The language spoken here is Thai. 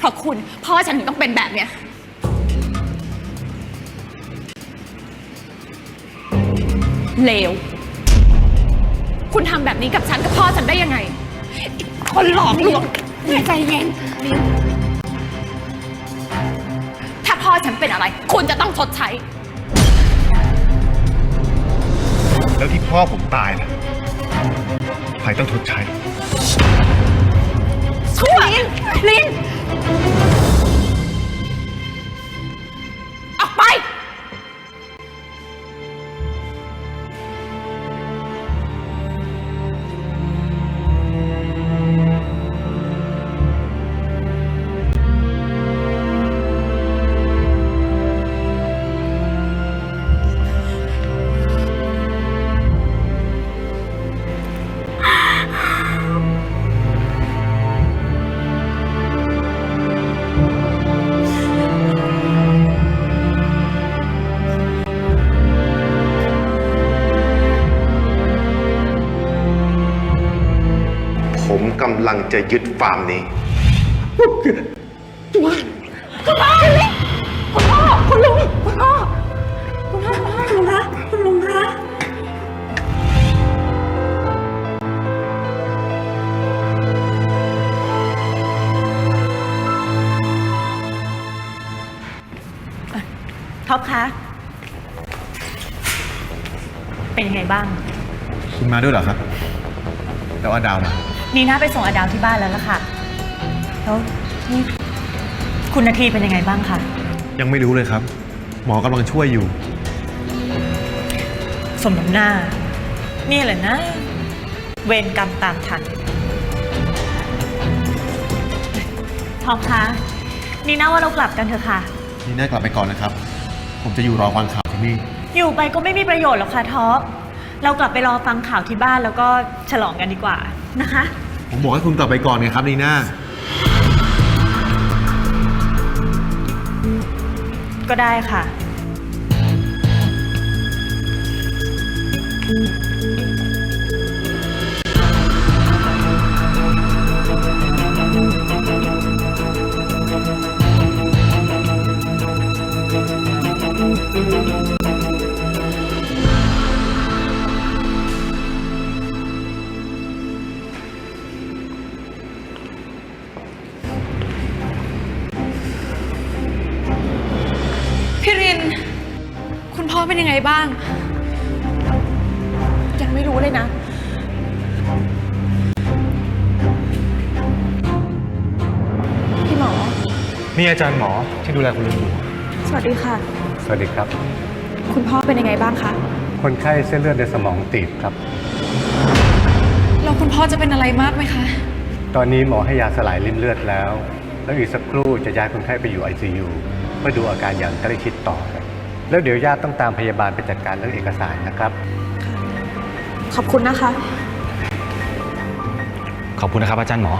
เพราะคุณพ่อฉันถึงต้องเป็นแบบเนี้ย เลว คุณทำแบบนี้กับฉันกับพ่อฉันได้ยังไงคนหลอกลวง ใจเย็นลิ้นถ้าพ่อฉันเป็นอะไร คุณจะต้องชดใช้ แล้วที่พ่อผมตายนะใครต้องทดใช้ำลังจะยึดฟาร์มนี้ คุณพ่อลินคุณพ่อคุณลุงคุณพ่อคุณพ่อคุณลุงคะคุณลุงคะท็อปคะ เป็นยังไงบ้าง คุณมาด้วยเหรอครับ แล้วอาดาวมา นีน่าไปส่งอาดาวที่บ้านแล้วล่ะค่ะ แล้วนี่คุณนาทีเป็นยังไงบ้างคะ ยังไม่รู้เลยครับ หมอกำลังช่วยอยู่ สมน้ำหน้า นี่แหละนะ เวรกรรมตามทันท็อปคะนีน่าว่าเรากลับกันเถอะค่ะ นี่น่ากลับไปก่อนนะครับ ผมจะอยู่รอฟังข่าวที่นี่ อยู่ไปก็ไม่มีประโยชน์หรอกค่ะท็อป เรากลับไปรอฟังข่าวที่บ้านแล้วก็ฉลองกันดีกว่านะคะ ผมบอกให้คุณกลับไปก่อนไงครับนีน่า ก็ได้ค่ะพี่ เป็นยังไงบ้าง ยังไม่รู้เลยนะ พี่หมอ นี่อาจารย์หมอที่ดูแลคุณลุงอยู่สวัสดีค่ะ สวัสดีครับ คุณพ่อเป็นยังไงบ้างคะ คนไข้เส้นเลือดในสมองตีบครับ แล้วคุณพ่อจะเป็นอะไรมากไหมคะ ตอนนี้หมอให้ยาสลายริ่มเลือดแล้ว แล้วอีกสักครู่จะย้ายคนไข้ไปอยู่ ICU เพื่อดูอาการอย่างใกล้ชิดต่อครับ แล้วเดี๋ยวญาติต้องตามพยาบาลไปจัดการเรื่องเอกสารนะครับ ขอบคุณนะคะ ขอบคุณนะครับอาจารย์หมอ